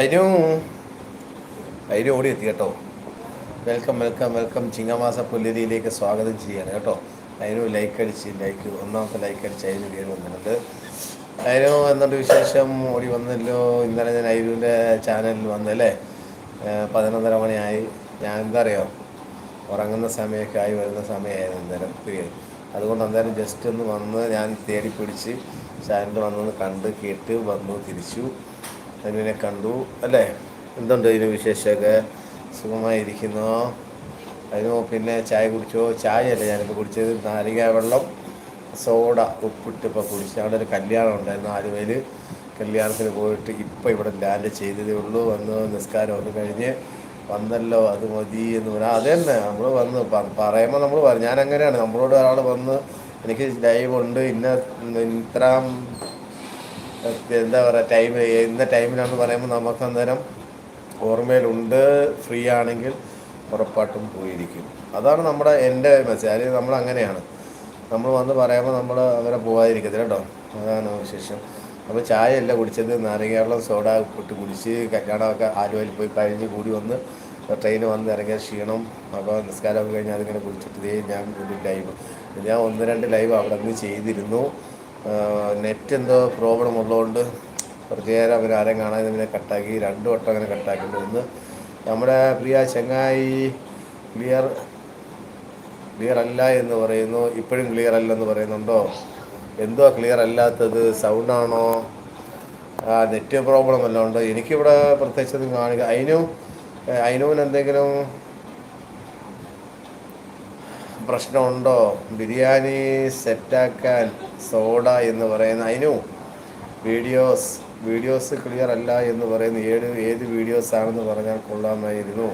അതിനു അതിന് ഓടി എത്തി കേട്ടോ. Welcome welcome welcome. ചിങ്ങമാസ പുല്ലരിയിലേക്ക് സ്വാഗതം ചെയ്യാണ് കേട്ടോ. അതിനു ലൈക്ക് അടിച്ച് ലൈക്ക് ഒന്നാമത്തെ ലൈക്ക് അടിച്ച് അതിന് കയറി വന്നിട്ടുണ്ട്. അതിനു എന്നിട്ട് വിശേഷം? ഓടി വന്നല്ലോ. ഇന്നലെ ഞാൻ ഐരുവിന്റെ ചാനലിൽ വന്നല്ലേ പതിനൊന്നര മണിയായി. ഞാൻ എന്താ അറിയോ? ഉറങ്ങുന്ന സമയമൊക്കെ ആയി വരുന്ന സമയമായിരുന്നു അന്നേരം. ഫ്രീ അതുകൊണ്ട് അന്നേരം ജസ്റ്റ് ഒന്ന് വന്ന് ഞാൻ തേടി പിടിച്ച് ചാനൽ വന്നൊന്ന് കണ്ട് കേട്ട് വന്നു തിരിച്ചു. അതിനെ കണ്ടു അല്ലേ? എന്തുണ്ട് ഇതിന് വിശേഷമൊക്കെ? സുഖമായിരിക്കുന്നു. അതിന് പിന്നെ ചായ കുടിച്ചോ? ചായ അല്ല ഞാനിപ്പോൾ കുടിച്ചത് നാരങ്ങ വെള്ളം സോഡ ഉപ്പിട്ട് ഇപ്പോൾ കുടിച്ച്. അവിടെ ഒരു കല്യാണം ഉണ്ടായിരുന്നു ആലുവയിൽ കല്യാണത്തിന് പോയിട്ട് ഇപ്പോൾ ഇവിടെ ലാൻഡ് ചെയ്തതേ ഉള്ളൂ. വന്ന് നിസ്കാരമൊക്കെ കഴിഞ്ഞ് വന്നല്ലോ അത് മതി എന്ന് പറഞ്ഞാൽ അത് തന്നെ നമ്മൾ വന്ന് പറയുമ്പോൾ നമ്മൾ ഞാൻ അങ്ങനെയാണ് നമ്മളോട് ഒരാൾ വന്ന് എനിക്ക് ലൈവ് ഉണ്ട് ഇന്ന ഇത്രാം എന്താ പറയുക ടൈം ഇന്ന ടൈമിലാണെന്ന് പറയുമ്പോൾ നമുക്ക് അന്നേരം ഓർമ്മയിലുണ്ട് ഫ്രീ ആണെങ്കിൽ ഉറപ്പായിട്ടും പോയിരിക്കും. അതാണ് നമ്മുടെ എന്റെ മെസ്സേജ് അല്ലെങ്കിൽ നമ്മൾ അങ്ങനെയാണ്. നമ്മൾ വന്ന് പറയുമ്പോൾ നമ്മൾ അവരെ പോകാതിരിക്കത്തില്ല കേട്ടോ. അതാണ് വിശേഷം. അപ്പോൾ ചായ അല്ല കുടിച്ചത് നാരങ്ങാവെള്ളം സോഡ ഇട്ട് കുടിച്ച് കല്യാണമൊക്കെ ആലുവയിൽ പോയി കഴിഞ്ഞ് കൂടി വന്ന് ട്രെയിൻ വന്ന് ഇറങ്ങിയ ക്ഷീണം അപ്പോൾ നിസ്കാരമൊക്കെ കഴിഞ്ഞാൽ അതിങ്ങനെ കുടിച്ചിട്ട് ഞാൻ ഒരു ലൈവ് ഞാൻ ഒന്ന് രണ്ട് ലൈവ് അവിടെ നിന്ന് ചെയ്തിരുന്നു. നെറ്റ് എന്തോ പ്രോബ്ലം ഉള്ളതുകൊണ്ട് നേരം അവർ ആരെയും കാണാതെ ഇങ്ങനെ കട്ടാക്കി രണ്ട് വട്ടം അങ്ങനെ കട്ടാക്കിയിട്ടുണ്ട് നമ്മുടെ പ്രിയ ചങ്ങായി ക്ലിയർ ക്ലിയർ അല്ല എന്ന് പറയുന്നു. ഇപ്പോഴും ക്ലിയർ അല്ല എന്ന് പറയുന്നുണ്ടോ? എന്തോ ക്ലിയർ അല്ലാത്തത് സൗണ്ടാണോ നെറ്റ് പ്രോബ്ലം എല്ലാം ഉണ്ടോ? എനിക്കിവിടെ പ്രത്യേകിച്ച് കാണുക അതിനും അതിനൂന് എന്തെങ്കിലും പ്രശ്നമുണ്ടോ? ബിരിയാണി സെറ്റാക്കാൻ സോഡ എന്ന് പറയുന്ന അതിനു വീഡിയോസ് വീഡിയോസ് ക്ലിയർ അല്ല എന്ന് പറയുന്ന ഏത് ഏത് വീഡിയോസ് ആണെന്ന് പറഞ്ഞാൽ കൊള്ളാമായിരുന്നു.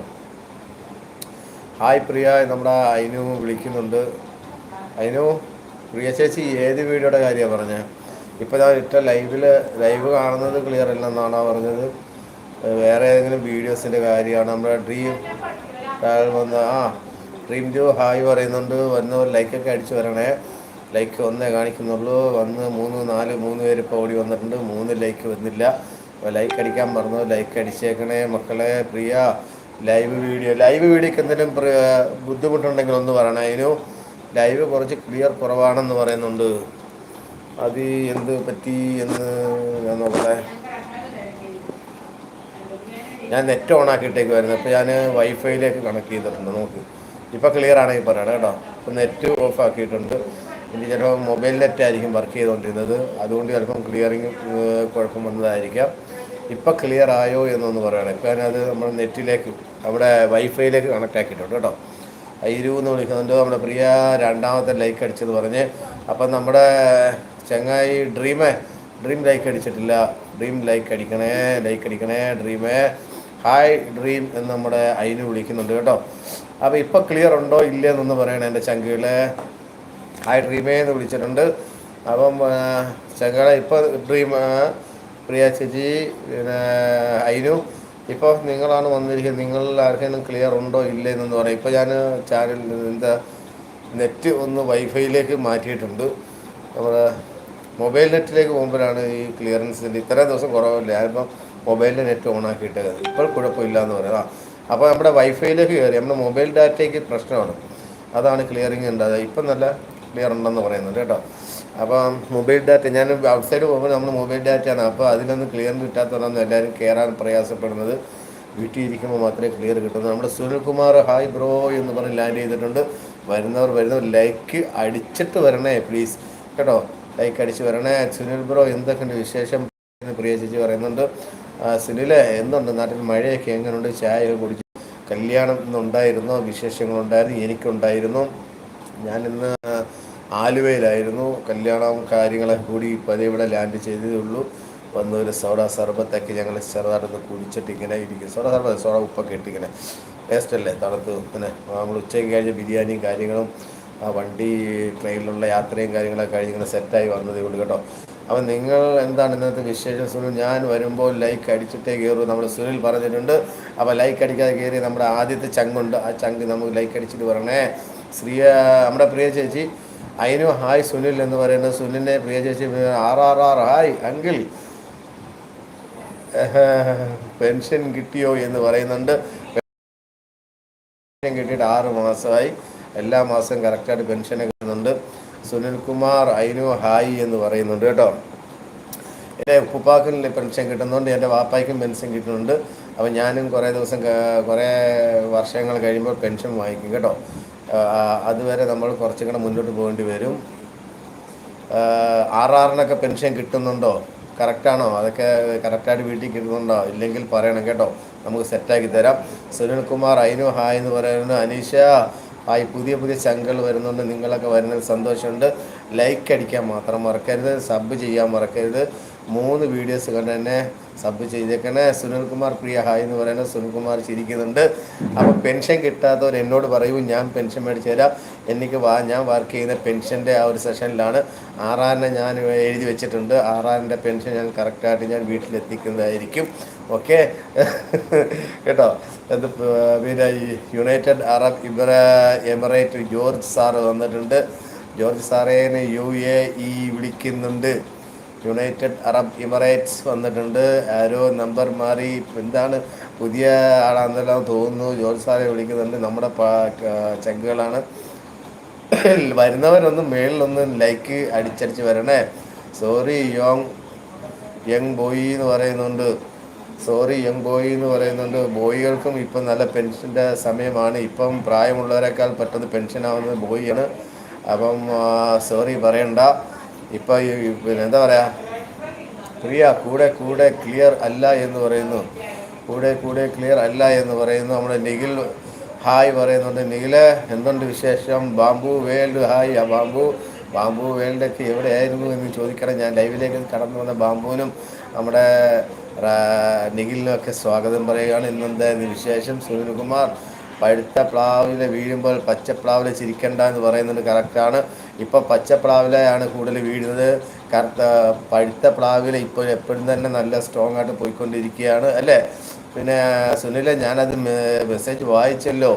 ഹായ് പ്രിയ നമ്മുടെ അയിനു വിളിക്കുന്നുണ്ട്. അയിനു പ്രിയ ചേച്ചി ഏത് വീഡിയോയുടെ കാര്യമാണ് പറഞ്ഞത് ഇപ്പോൾ ഞാൻ ഇട്ട ലൈവിൽ ലൈവ് കാണുന്നത് ക്ലിയർ അല്ലെന്നാണ് പറഞ്ഞത്. വേറെ ഏതെങ്കിലും വീഡിയോസിന്റെ കാര്യമാണ്. നമ്മുടെ ഡ്രീം വന്ന ആ ഡ്രീം ജോ ഹായ് പറയുന്നുണ്ട്. വന്ന് ലൈക്കൊക്കെ അടിച്ചു വരണേ. ലൈക്ക് ഒന്നേ കാണിക്കുന്നുള്ളൂ. വന്ന് മൂന്ന് നാല് മൂന്ന് പേര് ഇപ്പോൾ ഓടി വന്നിട്ടുണ്ട്. മൂന്ന് ലൈക്ക് വന്നില്ല. അപ്പോൾ ലൈക്ക് അടിക്കാൻ പറഞ്ഞു ലൈക്ക് അടിച്ചേക്കണേ മക്കളെ. പ്രിയ ലൈവ് വീഡിയോ ലൈവ് വീഡിയോക്ക് എന്തെങ്കിലും ബുദ്ധിമുട്ടുണ്ടെങ്കിൽ ഒന്ന് പറയണേ. അതിനു ലൈവ് കുറച്ച് ക്ലിയർ കുറവാണെന്ന് പറയുന്നുണ്ട്. അത് എന്ത് പറ്റി എന്ന് ഞാൻ നോക്കട്ടെ. ഞാൻ നെറ്റ് ഓൺ ആക്കിയിട്ടേക്ക് വരുന്നത്. അപ്പോൾ ഞാൻ വൈഫൈയിലേക്ക് കണക്ട് ചെയ്തിട്ടുണ്ട്. നോക്ക്. ഇപ്പോൾ ക്ലിയർ ആണെങ്കിൽ പറയണം കേട്ടോ. ഇപ്പോൾ നെറ്റ് ഓഫ് ആക്കിയിട്ടുണ്ട്. ഇനി ചിലപ്പോൾ മൊബൈൽ നെറ്റ് ആയിരിക്കും വർക്ക് ചെയ്തുകൊണ്ടിരുന്നത് അതുകൊണ്ട് ചിലപ്പം ക്ലിയറിങ് കുഴപ്പം വന്നതായിരിക്കാം. ഇപ്പം ക്ലിയർ ആയോ എന്നൊന്ന് പറയണം. ഇപ്പം അത് നമ്മൾ നെറ്റിലേക്ക് നമ്മുടെ വൈഫൈയിലേക്ക് കണക്ട് ആക്കിയിട്ടുണ്ട് കേട്ടോ. ഐരു എന്ന് വിളിക്കുന്നുണ്ട് നമ്മുടെ പ്രിയ രണ്ടാമത്തെ ലൈക്ക് അടിച്ചത് പറഞ്ഞ്. അപ്പം നമ്മുടെ ചങ്ങായി ഡ്രീമേ ഡ്രീം ലൈക്ക് അടിച്ചിട്ടില്ല. ഡ്രീം ലൈക്ക് അടിക്കണേ ലൈക്ക് അടിക്കണേ ഡ്രീമേ. ഹായ് ഡ്രീം എന്ന് നമ്മുടെ അയിന് വിളിക്കുന്നുണ്ട് കേട്ടോ. അപ്പോൾ ഇപ്പോൾ ക്ലിയർ ഉണ്ടോ ഇല്ലേ എന്നൊന്ന് പറയണേ എന്റെ ചങ്കുകളെ. ഹായ് ഡ്രീമേ എന്ന് വിളിച്ചിട്ടുണ്ട്. അപ്പം ചങ്കുകളെ ഇപ്പോൾ ഡ്രീം പ്രിയ ചേച്ചി പിന്നെ അയിനു ഇപ്പോൾ നിങ്ങളാണ് വന്നിരിക്കുന്നത്. നിങ്ങളിൽ ആർക്കെങ്കിലും ക്ലിയർ ഉണ്ടോ ഇല്ലേ എന്നൊന്ന് പറയാം ഇപ്പോൾ ഞാൻ ചാനൽ എന്താ നെറ്റ് ഒന്ന് വൈഫൈയിലേക്ക് മാറ്റിയിട്ടുണ്ട്. നമ്മുടെ മൊബൈൽ നെറ്റിലേക്ക് പോകുമ്പോഴാണ് ഈ ക്ലിയറൻസിന്റെ ഇത്രയും ദിവസം കുറവില്ല? ഞാനിപ്പം മൊബൈലിന്റെ നെറ്റ് ഓൺ ആക്കിയിട്ട് ഇപ്പോൾ കുഴപ്പമില്ല എന്ന് പറയാം അപ്പോൾ നമ്മുടെ വൈഫൈയിലേക്ക് കയറി നമ്മുടെ മൊബൈൽ ഡാറ്റയ്ക്ക് പ്രശ്നമാണ്. അതാണ് ക്ലിയറിങ് ഉണ്ടാകുക ഇപ്പം നല്ല ക്ലിയർ ഉണ്ടെന്ന് പറയുന്നുണ്ട് കേട്ടോ. അപ്പോൾ മൊബൈൽ ഡാറ്റ ഞാൻ ഔട്ട്സൈഡ് പോകുമ്പോൾ നമ്മൾ മൊബൈൽ ഡാറ്റയാണ് അപ്പോൾ അതിനൊന്നും ക്ലിയർ കിട്ടാത്തതാണ് എല്ലാവരും കയറാൻ പ്രയാസപ്പെടുന്നത്. വീട്ടിൽ ഇരിക്കുമ്പോൾ മാത്രമേ ക്ലിയർ കിട്ടുന്നു നമ്മുടെ സുനിൽകുമാർ ഹായ് ബ്രോ എന്ന് പറഞ്ഞ് ലാൻഡ് ചെയ്തിട്ടുണ്ട്. വരുന്നവർ വരുന്നവർ ലൈക്ക് അടിച്ചിട്ട് വരണേ പ്ലീസ് കേട്ടോ? ലൈക്ക് അടിച്ച് വരണേ. സുനിൽ ബ്രോ എന്തൊക്കെയുണ്ട് വിശേഷം? പ്രിയ ചേച്ചി പറയുന്നുണ്ട്. സുനിൽ എന്തുണ്ട്? നാട്ടിൽ മഴയൊക്കെ എങ്ങനെയുണ്ട് ചായയൊക്കെ കുടിച്ചു കല്യാണം ഇന്നുണ്ടായിരുന്നോ? വിശേഷങ്ങളുണ്ടായിരുന്നു? എനിക്കുണ്ടായിരുന്നു. ഞാൻ ഇന്ന് ആലുവയിലായിരുന്നു. കല്യാണം കാര്യങ്ങളെ കൂടി പതിയെ ഇവിടെ ലാൻഡ് ചെയ്തേ ഉള്ളൂ. വന്ന് ഒരു സോഡ സർബത്തൊക്കെ ഞങ്ങൾ ചെറുതായിട്ടൊന്ന് കുടിച്ചിട്ട് ഇങ്ങനെ ഇരിക്കും സോഡ സർബത്ത് സോഡ ഉപ്പൊക്കെ ഇട്ടിങ്ങനെ. ടേസ്റ്റ് അല്ലേ? തണുത്ത് പിന്നെ നമ്മൾ ഉച്ചയ്ക്ക് കഴിഞ്ഞ ബിരിയാണിയും കാര്യങ്ങളും ആ വണ്ടി ട്രെയിനിലുള്ള യാത്രയും കാര്യങ്ങളൊക്കെ കഴിഞ്ഞ് ഇങ്ങനെ സെറ്റായി വന്നതേ ഉള്ളൂ കേട്ടോ. അപ്പം നിങ്ങൾ എന്താണ് ഇന്നത്തെ വിശേഷം? സുനിൽ ഞാൻ വരുമ്പോൾ ലൈക്ക് അടിച്ചിട്ടേ കയറൂ നമ്മൾ സുനിൽ പറഞ്ഞിട്ടുണ്ട്. അപ്പോൾ ലൈക്ക് അടിക്കാതെ കയറി നമ്മുടെ ആദ്യത്തെ ചങ്കുണ്ട്. ആ ചങ്ക് നമുക്ക് ലൈക്ക് അടിച്ചിട്ട് പറയണേ ശ്രീ നമ്മുടെ പ്രിയ ചേച്ചി അതിനു ഹായ് സുനിൽ എന്ന് പറയുന്നത് സുനിലിനെ പ്രിയ ചേച്ചി R R R hi uncle pension കിട്ടിയോ എന്ന് പറയുന്നുണ്ട്. പെൻഷൻ കിട്ടിയിട്ട് ആറ് മാസമായി. എല്ലാ മാസവും കറക്റ്റായിട്ട് കിട്ടുന്നുണ്ട് സുനിൽകുമാർ അയിനു ഹായ് എന്ന് പറയുന്നുണ്ട് കേട്ടോ. എന്റെ ഉപ്പാക്കിന് പെൻഷൻ കിട്ടുന്നുണ്ട് എന്റെ വാപ്പായ്ക്കും പെൻഷൻ കിട്ടുന്നുണ്ട്. അപ്പോൾ ഞാനും കുറേ ദിവസം കുറേ വർഷങ്ങൾ കഴിയുമ്പോൾ പെൻഷൻ വാങ്ങിക്കും കേട്ടോ. അതുവരെ നമ്മൾ കുറച്ചും കൂടെ മുന്നോട്ട് പോകേണ്ടി വരും. ആർ ആറിനൊക്കെ പെൻഷൻ കിട്ടുന്നുണ്ടോ? കറക്റ്റാണോ? അതൊക്കെ കറക്റ്റായിട്ട് വീട്ടിൽ കിട്ടുന്നുണ്ടോ? ഇല്ലെങ്കിൽ പറയണം കേട്ടോ. നമുക്ക് സെറ്റാക്കി തരാം. സുനിൽകുമാർ അയിനു ഹായ് എന്ന് പറയുന്നു അനീഷ. ഹായ് പുതിയ പുതിയ ചങ്കുകൾ വരുന്നുണ്ട് നിങ്ങളൊക്കെ വരുന്നതിൽ സന്തോഷമുണ്ട്. ലൈക്ക് അടിക്കാൻ മാത്രം മറക്കരുത് സബ് ചെയ്യാൻ മറക്കരുത്. മൂന്ന് വീഡിയോസ് കണ്ട് തന്നെ സബ് ചെയ്തേക്കണേ. സുനിൽകുമാർ പ്രിയ ഹായ് എന്ന് പറയുന്നത് സുനിൽകുമാർ ചിരിക്കുന്നുണ്ട്. അപ്പോൾ പെൻഷൻ കിട്ടാത്തവർ എന്നോട് പറയൂ ഞാൻ പെൻഷൻ മേടിച്ചു തരാം. എനിക്ക് വാ ഞാൻ വർക്ക് ചെയ്യുന്ന പെൻഷന്റെ ആ ഒരു സെഷനിലാണ് ആറാറിനെ ഞാൻ എഴുതി വെച്ചിട്ടുണ്ട്. ആറാറിന്റെ പെൻഷൻ ഞാൻ കറക്റ്റായിട്ട് ഞാൻ വീട്ടിലെത്തിക്കുന്നതായിരിക്കും. ഓക്കെ. കേട്ടോ? എന്ത് പിന്നെ ഈ യുണൈറ്റഡ് അറബ് ഇബ്ര എമിറേറ്റ് ജോർജ് സാറ് വന്നിട്ടുണ്ട്. ജോർജ് സാറേനെ യു എ ഇ വിളിക്കുന്നുണ്ട്. യുണൈറ്റഡ് അറബ് ഇമറേറ്റ്സ് വന്നിട്ടുണ്ട്. ആരോ നമ്പർ മാറി. എന്താണ്? പുതിയ ആളാണെന്നെല്ലാം തോന്നുന്നു. ജോർജ് സാറെ വിളിക്കുന്നുണ്ട്. നമ്മുടെ ചെങ്കുകളാണ്. വരുന്നവരൊന്നും മേളിലൊന്നും ലൈക്ക് അടിച്ചടിച്ച് വരണേ. സോറി യോങ് യങ് ബോയി എന്ന് പറയുന്നുണ്ട്. സോറി യങ് ബോയ് എന്ന് പറയുന്നുണ്ട്. ബോയികൾക്കും ഇപ്പം നല്ല പെൻഷന്റെ സമയമാണ്. ഇപ്പം പ്രായമുള്ളവരെക്കാൾ പെട്ടെന്ന് പെൻഷൻ ആവുന്നത് ബോയിയാണ്. അപ്പം സോറി പറയണ്ട. ഇപ്പം പിന്നെ എന്താ പറയുക പ്രിയ കൂടെ കൂടെ ക്ലിയർ അല്ല എന്ന് പറയുന്നു. കൂടെ കൂടെ ക്ലിയർ അല്ല എന്ന് പറയുന്നു. നമ്മുടെ നിഖിൽ ഹായ് പറയുന്നുണ്ട്. നിഖിൽ എന്തുണ്ട് വിശേഷം? ബാംബു വേൾഡ് ഹായ് ആ ബാംബു. ബാംബു വേൾഡൊക്കെ എവിടെയായിരുന്നു എന്ന് ചോദിക്കണം. ഞാൻ ലൈവിലേക്ക് കടന്നു വന്ന ബാംബുവിനും നമ്മുടെ നിഖിലിനൊക്കെ സ്വാഗതം പറയുകയാണ്. ഇന്നെന്തായിരുന്നു വിശേഷം? സുനിൽകുമാർ പഴുത്ത പ്ലാവിലെ വീഴുമ്പോൾ പച്ചപ്ലാവില ചിരിക്കണ്ട എന്ന് പറയുന്നത് കറക്റ്റാണ് ഇപ്പോൾ പച്ചപ്ലാവിലയാണ് കൂടുതൽ വീഴുന്നത്. കറുത്ത പഴുത്ത പ്ലാവില ഇപ്പോൾ എപ്പോഴും തന്നെ നല്ല സ്ട്രോങ് ആയിട്ട് പോയിക്കൊണ്ടിരിക്കുകയാണ്. അല്ലേ? പിന്നെ സുനിലെ ഞാനത് മെസ്സേജ് വായിച്ചല്ലോ.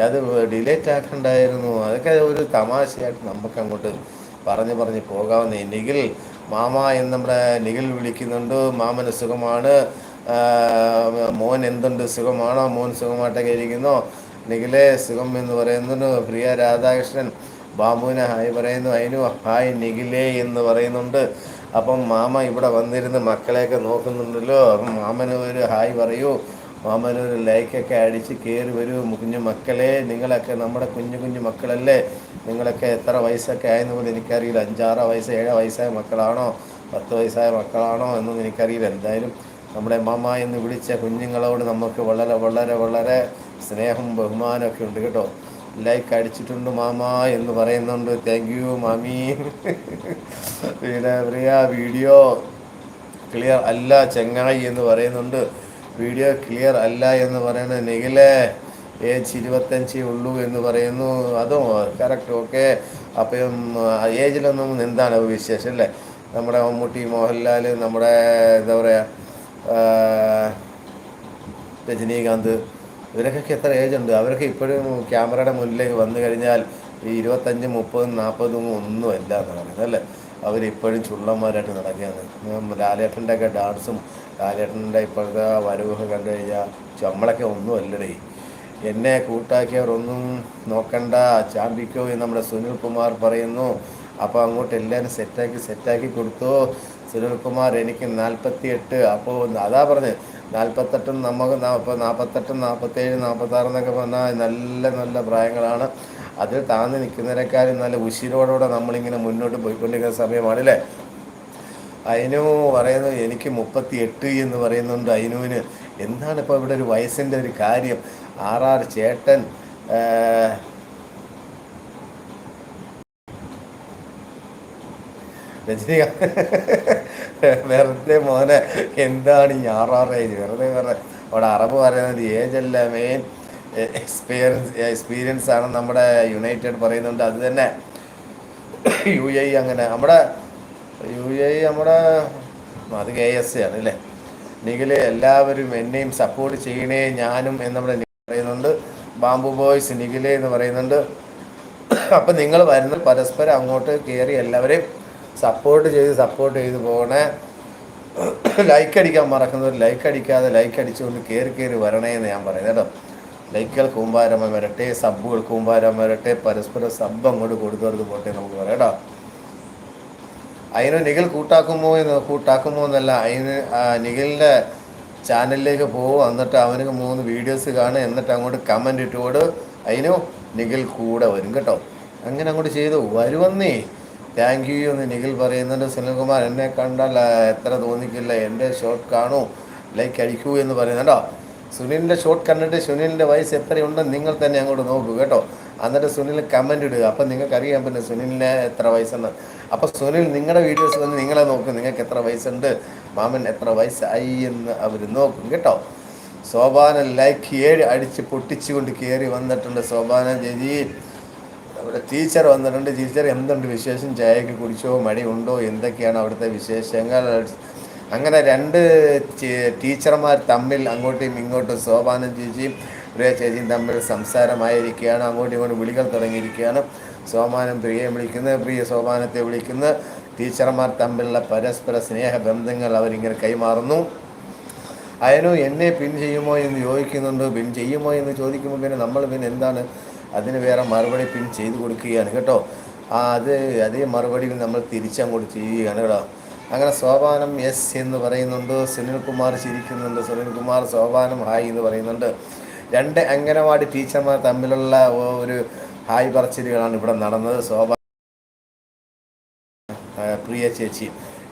അത് ഡിലേറ്റ് ആക്കണ്ടായിരുന്നു. അതൊക്കെ ഒരു തമാശയായിട്ട് നമുക്ക് അങ്ങോട്ട് പറഞ്ഞ് പറഞ്ഞ് പോകാവുന്ന. നിഖിൽ മാമ എന്ന് നമ്മുടെ നിഖിൽ വിളിക്കുന്നുണ്ട്. മാമന് സുഖമാണ്. മോൻ എന്തുണ്ട്? സുഖമാണോ? മോൻ സുഖമായിട്ടൊക്കെ ഇരിക്കുന്നു? നിഖിലെ സുഖം എന്ന് പറയുന്നുണ്ട്. പ്രിയ രാധാകൃഷ്ണൻ ബാബുവിനെ ഹായ് പറയുന്നു. അതിനു ഹായ് നിഖിലേ എന്ന് പറയുന്നുണ്ട്. അപ്പം മാമ ഇവിടെ വന്നിരുന്ന് മക്കളെയൊക്കെ നോക്കുന്നുണ്ടല്ലോ. അപ്പം മാമന് ഒരു ഹായ് പറയൂ. മാമന് ഒരു ലൈക്കൊക്കെ അടിച്ച് കയറി വരൂ കുഞ്ഞു മക്കളെ. നിങ്ങളൊക്കെ നമ്മുടെ കുഞ്ഞു കുഞ്ഞു മക്കളല്ലേ? നിങ്ങളൊക്കെ എത്ര വയസ്സൊക്കെ ആയെന്ന് പോലും എനിക്കറിയില്ല. അഞ്ചാറ് വയസ്സ് ഏഴ് വയസ്സായ മക്കളാണോ? പത്ത് വയസ്സായ മക്കളാണോ എന്നൊന്നും എനിക്കറിയില്ല. എന്തായാലും നമ്മുടെ മാമ എന്ന് വിളിച്ച കുഞ്ഞുങ്ങളോട് നമുക്ക് വളരെ വളരെ വളരെ സ്നേഹം ബഹുമാനമൊക്കെ ഉണ്ട് കേട്ടോ. ലൈക്ക് അടിച്ചിട്ടുണ്ട് മാമ എന്ന് പറയുന്നുണ്ട്. താങ്ക് യു മാമി. പിന്നെ പ്രിയ വീഡിയോ ക്ലിയർ അല്ല ചെങ്ങായി എന്ന് പറയുന്നുണ്ട്. വീഡിയോ ക്ലിയർ അല്ല എന്ന് പറയുന്നത് നിഖിലെ ഏജ് ഇരുപത്തഞ്ചേ ഉള്ളൂ എന്ന് പറയുന്നു. അതും കറക്റ്റ് ഓക്കെ അപ്പം ഏജിലൊന്നും എന്താണ് വിശേഷം അല്ലേ? നമ്മുടെ മമ്മൂട്ടി മോഹൻലാൽ നമ്മുടെ എന്താ പറയുക രജനീകാന്ത് ഇവരൊക്കെ എത്ര ഏജ് ഉണ്ട്? അവരൊക്കെ ഇപ്പോഴും ക്യാമറയുടെ മുന്നിലേക്ക് വന്നു കഴിഞ്ഞാൽ ഈ ഇരുപത്തഞ്ച് മുപ്പതും നാൽപ്പതും ഒന്നും അല്ല എന്ന് പറയുന്നത് അല്ലേ? അവരിപ്പോഴും ചുള്ളന്മാരായിട്ട് നടക്കുകയാണ്. ലാലേട്ടന്റെ ഒക്കെ ഡാൻസും ലാലേട്ടന്റെ ഇപ്പോഴത്തെ വരവൊക്കെ കണ്ടു കഴിഞ്ഞാൽ നമ്മളൊക്കെ ഒന്നും അല്ലടേ. എന്നെ കൂട്ടാക്കിയവരൊന്നും നോക്കണ്ട ചാമ്പിക്കോ എന്ന് നമ്മുടെ സുനിൽ കുമാർ പറയുന്നു. അപ്പോൾ അങ്ങോട്ട് എല്ലാവരും സെറ്റാക്കി സെറ്റാക്കി കൊടുത്തു. സുനിൽകുമാർ എനിക്ക് നാൽപ്പത്തി എട്ട് അപ്പോൾ അതാ പറഞ്ഞത് നാൽപ്പത്തെട്ടും നമുക്ക് നാൽപ്പത്തെട്ടും നാൽപ്പത്തേഴ് നാൽപ്പത്താറ് എന്നൊക്കെ പറഞ്ഞാൽ നല്ല നല്ല പ്രായങ്ങളാണ്. അതിൽ താന്ന് നിൽക്കുന്നതിനേക്കാളും നല്ല ഉശിരോടെ നമ്മളിങ്ങനെ മുന്നോട്ട് പോയിക്കൊണ്ടിരിക്കുന്ന സമയമാണ് അല്ലേ അയിനു പറയുന്നു എനിക്ക് മുപ്പത്തി എട്ട് എന്ന് പറയുന്നുണ്ട് അയിനുവിന്. എന്താണ് ഇപ്പോൾ ഇവിടെ ഒരു വയസ്സിന്റെ ഒരു കാര്യം? ആർ ആർ ചേട്ടൻ രജനിക വെറുതെ മോനെ എന്താണ് ഈ ആറാറ് ഏജ് വെറുതെ വെറുതെ. അവിടെ അറബ് പറയുന്നത് ഏജല്ല മെയിൻ എക്സ്പീരിയൻസ് എക്സ്പീരിയൻസ് ആണ് നമ്മുടെ യുണൈറ്റഡ് പറയുന്നുണ്ട്. അത് തന്നെ യു എ അങ്ങനെ. നമ്മുടെ യു എ നമ്മുടെ അത് കെ എസ് ആണ് അല്ലേ? നിഖിൽ എല്ലാവരും എന്നെയും സപ്പോർട്ട് ചെയ്യണേ ഞാനും എന്ന് നമ്മുടെ പറയുന്നുണ്ട്. ബാംബു ബോയ്സ് നിഖിൽ എന്ന് പറയുന്നുണ്ട്. അപ്പം നിങ്ങൾ വരുന്ന പരസ്പരം അങ്ങോട്ട് കയറി എല്ലാവരെയും സപ്പോർട്ട് ചെയ്ത് സപ്പോർട്ട് ചെയ്ത് പോകണേ. ലൈക്ക് അടിക്കാൻ മറക്കുന്നവർ ലൈക്ക് അടിക്കാതെ ലൈക്ക് അടിച്ചുകൊണ്ട് കയറി കയറി വരണേ എന്ന് ഞാൻ പറയുന്നത് കേട്ടോ. ലൈക്കുകൾ കൂമ്പാരം വരട്ടെ സബ്ബുകൾ കൂമ്പാരം വരട്ടെ പരസ്പരം സബ് അങ്ങോട്ട് കൊടുത്തോർക്ക് പോട്ടെ നമുക്ക് പറയാം കേട്ടോ അതിന് നിഖിൽ കൂട്ടാക്കുമോ എന്ന് കൂട്ടാക്കുമോ എന്നല്ല അതിന് നിഖിലിന്റെ ചാനലിലേക്ക് പോകും എന്നിട്ട് അവനക്ക് മൂന്ന് വീഡിയോസ് കാണും എന്നിട്ട് അങ്ങോട്ട് കമന്റ് ഇട്ടുകൊണ്ട് അതിന് നിഖിൽ കൂടെ വരും കേട്ടോ. അങ്ങനെ അങ്ങോട്ട് ചെയ്തു. വരുവന്നേ. താങ്ക് യു എന്ന് നിഖിൽ പറയുന്നുണ്ട്. സുനിൽകുമാർ എന്നെ കണ്ടാൽ എത്ര തോന്നിക്കില്ല. എന്റെ ഷോട്ട് കാണൂ. ലൈക്ക് അടിക്കൂ എന്ന് പറയുന്നുണ്ടോ സുനിലിന്റെ ഷോട്ട് കണ്ടിട്ട് സുനിലിന്റെ വയസ്സ് എത്രയുണ്ടെന്ന് നിങ്ങൾ തന്നെ അങ്ങോട്ട് നോക്കൂ കേട്ടോ. എന്നിട്ട് സുനിൽ കമന്റ് ഇടുക. അപ്പം നിങ്ങൾക്ക് അറിയാൻ പറ്റും സുനിലിന് എത്ര വയസ്സുണ്ട് അപ്പോൾ സുനിൽ നിങ്ങളുടെ വീഡിയോസ് വന്ന് നിങ്ങളെ നോക്കും. നിങ്ങൾക്ക് എത്ര വയസ്സുണ്ട്? മാമൻ എത്ര വയസ്സായി എന്ന് അവർ നോക്കും കേട്ടോ. സോഭാന ലൈക്ക് ഏഴ് അടിച്ച് പൊട്ടിച്ചുകൊണ്ട് കയറി വന്നിട്ടുണ്ട് സോഭാന ജജി അവിടെ ടീച്ചർ വന്നിട്ടുണ്ട്. ടീച്ചർ എന്തുണ്ട് വിശേഷം? ചായക്ക് കുടിച്ചോ? മടി ഉണ്ടോ? എന്തൊക്കെയാണ് അവിടുത്തെ വിശേഷങ്ങൾ? അങ്ങനെ രണ്ട് ടീച്ചർമാർ തമ്മിൽ അങ്ങോട്ടും ഇങ്ങോട്ടും സോപാനം ചേച്ചിയും പ്രിയ ചേച്ചിയും തമ്മിൽ സംസാരമായിരിക്കുകയാണ്. അങ്ങോട്ടും ഇങ്ങോട്ടും വിളികൾ തുടങ്ങിയിരിക്കുകയാണ്. സോമാനം പ്രിയയെ വിളിക്കുന്നത് പ്രിയ സോമാനത്തെ വിളിക്കുന്ന. ടീച്ചർമാർ തമ്മിലുള്ള പരസ്പര സ്നേഹബന്ധങ്ങൾ അവരിങ്ങനെ കൈമാറുന്നു. അതിനു എന്നെ പിൻ ചെയ്യുമോ എന്ന് ചോദിക്കുന്നുണ്ട്. പിൻ ചെയ്യുമോ എന്ന് ചോദിക്കുമ്പോൾ പിന്നെ നമ്മൾ പിന്നെ എന്താണ്? അതിന് വേറെ മറുപടി പിൻ ചെയ്ത് കൊടുക്കുകയാണ്. കേട്ടോ? ആ അത് അതേ മറുപടി നമ്മൾ തിരിച്ചങ്ങോട്ട് ചെയ്യുകയാണ് കേട്ടോ. അങ്ങനെ സോപാനം എസ് എന്ന് പറയുന്നുണ്ട് സുനിൽകുമാർ ചിരിക്കുന്നുണ്ട് സുനിൽകുമാർ സോപാനം ഹായ് എന്ന് പറയുന്നുണ്ട്. രണ്ട് അംഗനവാടി ടീച്ചർമാർ തമ്മിലുള്ള ഒരു ഹായ് പറച്ചിലുകളാണ് ഇവിടെ നടന്നത്. സോപാ പ്രിയ ചേച്ചി.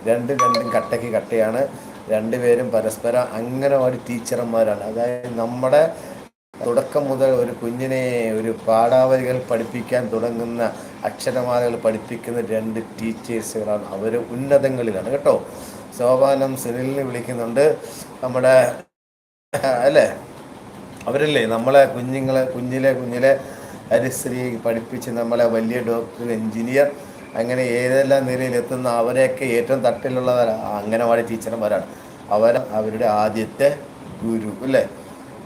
രണ്ടും രണ്ടും കട്ടയ്ക്ക് കട്ടയാണ്. രണ്ടുപേരും പരസ്പരം അംഗനവാടി ടീച്ചർമാരാണ്. അതായത് നമ്മുടെ തുടക്കം മുതൽ ഒരു കുഞ്ഞിനെ ഒരു പാടാവലികൾ പഠിപ്പിക്കാൻ തുടങ്ങുന്ന അക്ഷരമാലകൾ പഠിപ്പിക്കുന്ന രണ്ട് ടീച്ചേഴ്സുകളാണ് അവർ ഉന്നതങ്ങളിലാണ് കേട്ടോ? സോപാനം സുനിലിനെ വിളിക്കുന്നുണ്ട്. നമ്മുടെ അല്ലേ? അവരല്ലേ? നമ്മളെ കുഞ്ഞുങ്ങളെ കുഞ്ഞിലെ കുഞ്ഞിലെ ഹരിശ്രീ പഠിപ്പിച്ച് നമ്മളെ വലിയ ഡോക്ടർ എഞ്ചിനീയർ അങ്ങനെ ഏതെല്ലാം നിലയിലെത്തുന്ന അവരെയൊക്കെ ഏറ്റവും തട്ടിലുള്ളവരാണ് അംഗനവാടി ടീച്ചർമാരാണ്. അവർ അവരുടെ ആദ്യത്തെ ഗുരു അല്ലേ?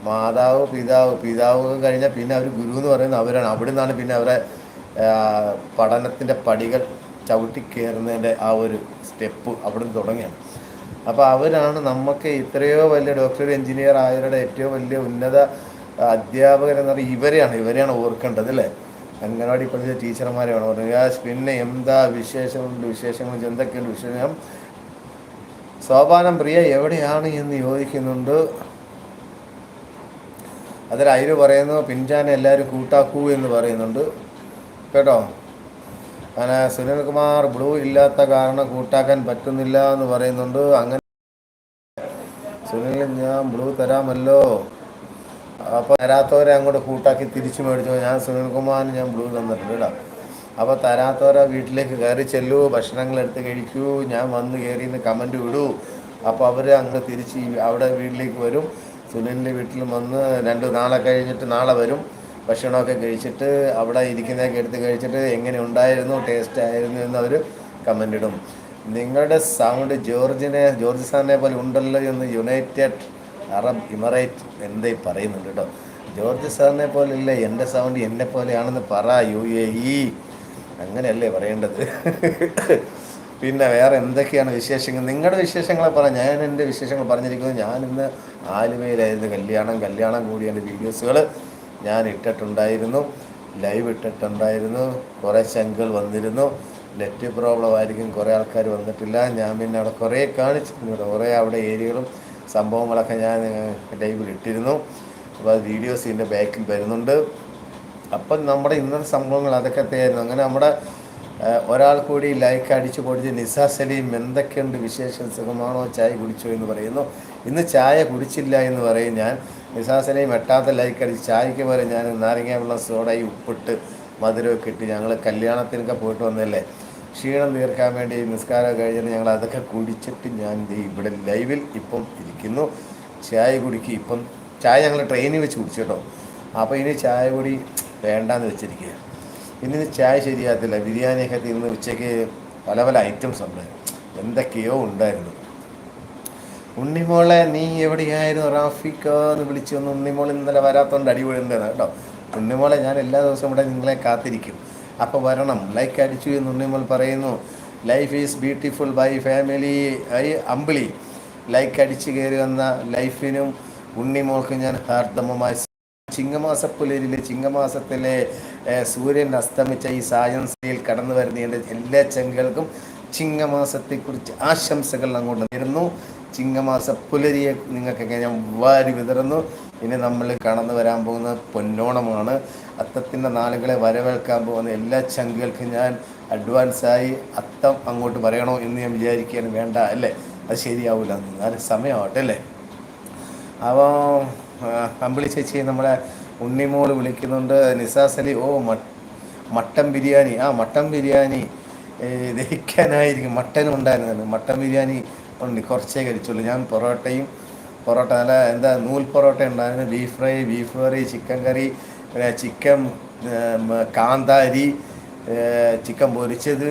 മാതാവ് പിതാവ് പിതാവ് കഴിഞ്ഞാൽ പിന്നെ അവർ ഗുരു എന്ന് പറയുന്നത് അവരാണ്. അവിടെ നിന്നാണ് പിന്നെ അവരെ പഠനത്തിന്റെ പടികൾ ചവിട്ടി കയറുന്നതിന്റെ ആ ഒരു സ്റ്റെപ്പ് അവിടെ നിന്ന് തുടങ്ങിയാണ്. അപ്പോൾ അവരാണ് നമുക്ക് ഇത്രയോ വലിയ ഡോക്ടർ എഞ്ചിനീയർ ആയവരുടെ ഏറ്റവും വലിയ ഉന്നത അധ്യാപകരെന്ന് പറഞ്ഞാൽ ഇവരെയാണ് ഇവരെയാണ് ഓർക്കേണ്ടത് അല്ലേ? അംഗനവാടി പഠിച്ച ടീച്ചർമാരെയാണ് പറഞ്ഞത് പിന്നെ എന്താ വിശേഷമുണ്ട് വിശേഷങ്ങളും എന്തൊക്കെയുണ്ട്? വിശേഷം? സോപാനം പ്രിയ എവിടെയാണ് എന്ന് ചോദിക്കുന്നുണ്ട്. അതിൽ അയിര് പറയുന്നു പിൻചാനെ എല്ലാവരും കൂട്ടാക്കൂ എന്ന് പറയുന്നുണ്ട്. കേട്ടോ? അങ്ങനെ സുനിൽകുമാർ ബ്ലൂ ഇല്ലാത്ത കാരണം കൂട്ടാക്കാൻ പറ്റുന്നില്ല എന്ന് പറയുന്നുണ്ട്. അങ്ങനെ സുനിൽ ഞാൻ ബ്ലൂ തരാമല്ലോ. അപ്പോൾ തരാത്തവരെ അങ്ങോട്ട് കൂട്ടാക്കി തിരിച്ചു മേടിച്ചു. ഞാൻ സുനിൽകുമാറിന് ഞാൻ ബ്ലൂ തന്നിട്ടുണ്ട് കേട്ടോ. അപ്പോൾ തരാത്തവരെ വീട്ടിലേക്ക് കയറി ചെല്ലൂ. ഭക്ഷണങ്ങൾ എടുത്ത് കഴിക്കൂ. ഞാൻ വന്ന് കയറി എന്ന് കമന്റ് വിടൂ. അപ്പോൾ അവർ അങ്ങ് തിരിച്ച് അവിടെ വീട്ടിലേക്ക് വരും. സുനിലിന്റെ വീട്ടിൽ വന്ന് രണ്ട് നാളെ കഴിഞ്ഞിട്ട് നാളെ വരും. ഭക്ഷണമൊക്കെ കഴിച്ചിട്ട് അവിടെ ഇരിക്കുന്നതൊക്കെ എടുത്ത് കഴിച്ചിട്ട് എങ്ങനെ ഉണ്ടായിരുന്നു ടേസ്റ്റ് ആയിരുന്നു എന്ന് അവർ കമന്റ് ഇടും. നിങ്ങളുടെ സൗണ്ട് ജോർജിനെ ജോർജ് സാറിനെ പോലെ ഉണ്ടല്ലോ എന്ന് യുണൈറ്റഡ് അറബ് ഇമറേറ്റ് എന്തേ പറയുന്നുണ്ട് കേട്ടോ ജോർജ് സാറിനെ പോലെ ഇല്ല എന്റെ സൗണ്ട് എന്നെ പോലെയാണെന്ന് പറ യു എ ഇ. അങ്ങനെയല്ലേ പറയേണ്ടത്? പിന്നെ വേറെ എന്തൊക്കെയാണ് വിശേഷങ്ങൾ? നിങ്ങളുടെ വിശേഷങ്ങളെ പറ ഞാൻ എന്റെ വിശേഷങ്ങൾ പറഞ്ഞിരിക്കുന്നത് ഞാനിന്ന് ആലുവയിലായിരുന്നു. കല്യാണം കല്യാണം കൂടിയ വീഡിയോസുകൾ ഞാൻ ഇട്ടിട്ടുണ്ടായിരുന്നു ലൈവ് ഇട്ടിട്ടുണ്ടായിരുന്നു കുറേ ശങ്കൾ വന്നിരുന്നു. നെറ്റ് പ്രോബ്ലം ആയിരിക്കും കുറേ ആൾക്കാർ വന്നിട്ടില്ല. ഞാൻ പിന്നെ അവിടെ കുറേ കാണിച്ചിട്ടുണ്ട് കുറേ അവിടെ ഏരിയകളും സംഭവങ്ങളൊക്കെ ഞാൻ ലൈവിൽ ഇട്ടിരുന്നു. അപ്പോൾ അത് വീഡിയോസ് ഇതിന്റെ ബാക്കിൽ വരുന്നുണ്ട്. അപ്പം നമ്മുടെ ഇന്നത്തെ സംഭവങ്ങൾ അതൊക്കെ തേരുന്നു അങ്ങനെ നമ്മുടെ ഒരാൾ കൂടി ലൈക്ക് അടിച്ചു പൊടിച്ച് നിസാ സലീം എന്തൊക്കെയുണ്ട് വിശേഷം? സുഖമാണോ? ചായ കുടിച്ചോ എന്ന് പറയുന്നു. ഇന്ന് ചായ കുടിച്ചില്ല എന്ന് പറയും ഞാൻ. നിസാസിനെയും വെട്ടാത്ത ലൈക്ക് ചായക്ക് പോലെ ഞാൻ നാരങ്ങ വെള്ളം സോഡയും ഉപ്പിട്ട് മധുരമൊക്കെ ഇട്ട് ഞങ്ങൾ കല്യാണത്തിനൊക്കെ പോയിട്ട് വന്നല്ലേ ക്ഷീണം തീർക്കാൻ വേണ്ടി നിസ്കാരം കഴിഞ്ഞിട്ട് ഞങ്ങൾ അതൊക്കെ കുടിച്ചിട്ട് ഞാൻ ഇവിടെ ലൈവിൽ ഇപ്പം ഇരിക്കുന്നു. ചായ കുടിക്കുക ഇപ്പം ചായ ഞങ്ങൾ ട്രെയിനിൽ വെച്ച് കുടിച്ചു കേട്ടോ. അപ്പോൾ ഇനി ചായ കൂടി വേണ്ടാന്ന് വെച്ചിരിക്കുക ഇനി ചായ ശരിയാകത്തില്ല. ബിരിയാണിയൊക്കെ തിന്ന് ഉച്ചയ്ക്ക് പല പല ഐറ്റംസ് ഉണ്ട് എന്തൊക്കെയോ ഉണ്ടായിരുന്നു. ഉണ്ണിമോളെ നീ എവിടെയായിരുന്നു? റാഫിക്ക് എന്ന് വിളിച്ചു വന്ന് ഉണ്ണിമോൾ ഇന്നലെ വരാത്തോണ്ട് അടിപൊളിണ്ടെന്ന് കേട്ടോ. ഉണ്ണിമോളെ ഞാൻ എല്ലാ ദിവസവും ഇവിടെ നിങ്ങളെ കാത്തിരിക്കും. അപ്പോൾ വരണം. ലൈക്ക് അടിച്ചു എന്ന് ഉണ്ണിമോൾ പറയുന്നു. Life is beautiful by family I Ambili. Like അടിച്ച് കയറി വന്ന ലൈഫിനും ഉണ്ണിമോൾക്കും ഞാൻ ഹാർദമമായി ചിങ്ങമാസപ്പുലരിലെ ചിങ്ങമാസത്തിലെ സൂര്യൻ അസ്തമിച്ച ഈ സായൻസിൽ കടന്നു വരുന്ന എന്റെ എല്ലാ ചെങ്കുകൾക്കും ചിങ്ങമാസത്തെക്കുറിച്ച് ആശംസകൾ അങ്ങോട്ട് നേരുന്നു. ചിങ്ങമാസ പുലരിയെ നിങ്ങൾക്ക് ഞാൻ വാരി വിതറുന്നു. ഇനി നമ്മൾ കടന്നു വരാൻ പോകുന്ന പൊന്നോണമാണ്. അത്തത്തിന്റെ നാളുകളെ വരവേൽക്കാൻ പോകുന്ന എല്ലാ ചങ്കുകൾക്കും ഞാൻ അഡ്വാൻസായി അത്തം അങ്ങോട്ട് പറയണോ എന്ന് ഞാൻ വിചാരിക്കുകയാണ്. വേണ്ട അല്ലേ? അത് ശരിയാവില്ല എന്നാലും സമയമാവട്ടെ അല്ലേ? അപ്പോൾ അമ്പിളി ചേച്ചി നമ്മളെ ഉണ്ണിമോൾ വിളിക്കുന്നുണ്ട്. നിസാസ് അലി ഓ മട്ടൻ ബിരിയാണി. ആ മട്ടൻ ബിരിയാണി ദഹിക്കാനായിരിക്കും. മട്ടനും ഉണ്ടായിരുന്നല്ലോ. മട്ടൻ ബിരിയാണി ഉണ്ട് കുറച്ചേ കഴിച്ചുള്ളൂ. ഞാൻ പൊറോട്ടയും പൊറോട്ട നല്ല എന്താ നൂൽ പൊറോട്ട ഉണ്ടായിരുന്നു. Beef fry beef curry chicken curry പിന്നെ ചിക്കൻ കാന്താരി ചിക്കൻ പൊരിച്ചത്.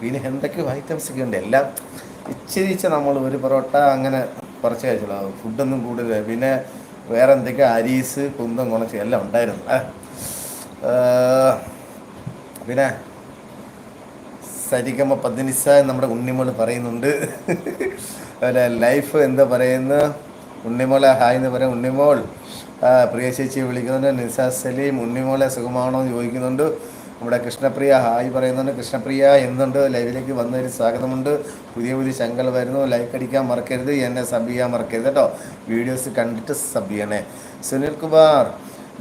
പിന്നെ എന്തൊക്കെ ഐറ്റംസ് ഒക്കെ ഉണ്ട്. എല്ലാം ഇച്ചിരി ഇച്ചിരി നമ്മൾ ഒരു പൊറോട്ട അങ്ങനെ കുറച്ച് കഴിച്ചുള്ളൂ. ഫുഡൊന്നും കൂടുതൽ പിന്നെ വേറെ എന്തൊക്കെയോ അരീസ് കുന്തം കുണച്ച് എല്ലാം ഉണ്ടായിരുന്നു. പിന്നെ സരിഗമ പദ്നിസ നമ്മുടെ ഉണ്ണിമോൾ പറയുന്നുണ്ട്. അവരെ ലൈഫ് എന്താ പറയുന്ന ഉണ്ണിമോളെ ഹായ് എന്ന് പറയാം. ഉണ്ണിമോൾ പ്രിയ ചേച്ചി വിളിക്കുന്നുണ്ട്. നിസ സലീം ഉണ്ണിമോളെ സുഖമാണോ എന്ന് ചോദിക്കുന്നുണ്ട്. നമ്മുടെ കൃഷ്ണപ്രിയ ഹായ് പറയുന്നുണ്ട്. കൃഷ്ണപ്രിയ എന്നുണ്ട്. ലൈവിലേക്ക് വന്നതിന് സ്വാഗതമുണ്ട്. പുതിയ പുതിയ ശങ്കൽ വരുന്നു. ലൈക്ക് അടിക്കാൻ മറക്കരുത്. എന്നെ സബ് ചെയ്യാൻ മറക്കരുത് കേട്ടോ. വീഡിയോസ് കണ്ടിട്ട് സബ് ചെയ്യണേ. സുനിൽ കുമാർ